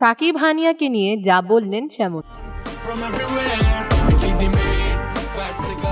সাকিব হানিয়াকে নিয়ে যা বললেন শ্যামল.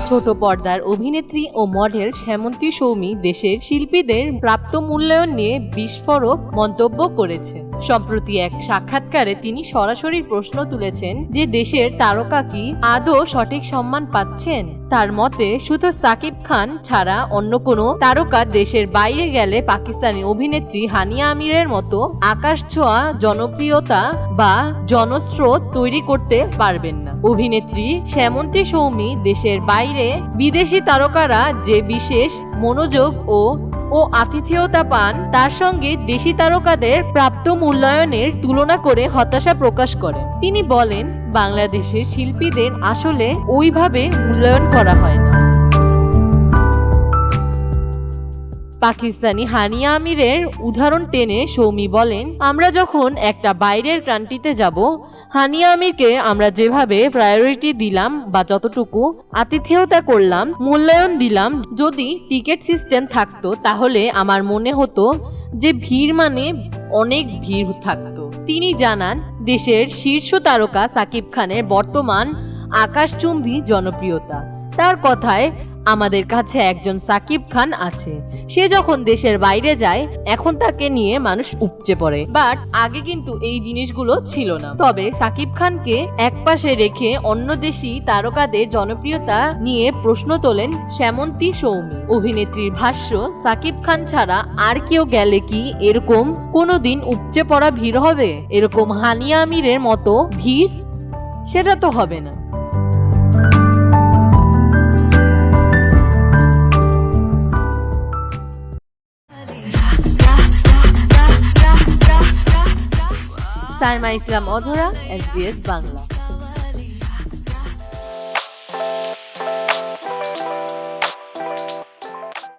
ছোট পর্দার অভিনেত্রী ও মডেল শ্যামন্তী সৌমি দেশের শিল্পীদের প্রাপ্ত মূল্যায়ন নিয়ে বিস্ফোরক মন্তব্য করেছে সম্প্রতি এক সাক্ষাৎকারে তিনি সরাসরি প্রশ্ন তুলেছেন যে দেশের তারকা কি আদৌ সঠিক সম্মান পাচ্ছেন? তার মতে, শুধু সাকিব খান ছাড়া অন্য কোনো তারকা দেশের বাইরে গেলে পাকিস্তানি অভিনেত্রী হানিয়া আমিরের মতো আকাশ ছোঁয়া, জনপ্রিয়তা বা জনস্রোত তৈরি করতে পারবেন না। অভিনেত্রী শ্যামন্তী সৌমি দেশের বাইরে বিদেশি তারকারা যে বিশেষ মনোযোগ ও ও আতিথেয়তা পান, তার সঙ্গে দেশি তারকাদের প্রাপ্ত মূল্যায়নের তুলনা করে হতাশা প্রকাশ করেন। তিনি বলেন, বাংলাদেশের শিল্পীদের আসলে ওইভাবে মূল্যায়ন করা হয় না। পাকিস্তানি হানিয়া আমিরের উদাহরণ টেনে সৌমি বলেন, আমরা যখন একটা বাইরের ক্রান্তিতে যাব হানিয়া আমিরকে আমরা যেভাবে প্রায়োরিটি দিলাম বা যতটুকু আতিথেয়তা করলাম, মূল্যায়ন দিলাম, যদি টিকিট সিস্টেম থাকতো, তাহলে আমার মনে হতো যে ভিড় মানে অনেক ভিড় থাকতো। তিনি জানান, দেশের শীর্ষ তারকা সাকিব খানের বর্তমান আকাশচুম্বী জনপ্রিয়তা। তার কথায় আমাদের কাছে একজন সাকিব খান আছে। সে যখন দেশের বাইরে যায়, এখন তাকে নিয়ে মানুষ উপচে পড়ে। বাট আগে কিন্তু এই জিনিসগুলো ছিল না। তবে সাকিব খানকে একপাশে রেখে অন্য দেশি তারকাদের জনপ্রিয়তা নিয়ে প্রশ্ন তোলেন শ্যামন্তী সৌমি। অভিনেত্রীর ভাষ্য, সাকিব খান ছাড়া আর কেউ গেলে কি এরকম কোনোদিন উপচে পড়া ভিড় হবে? এরকম হানিয়া আমিরের মতো ভিড়? সেটা তো হবে না। সাইমা ইসলাম অধরা এসবিএস বাংলা।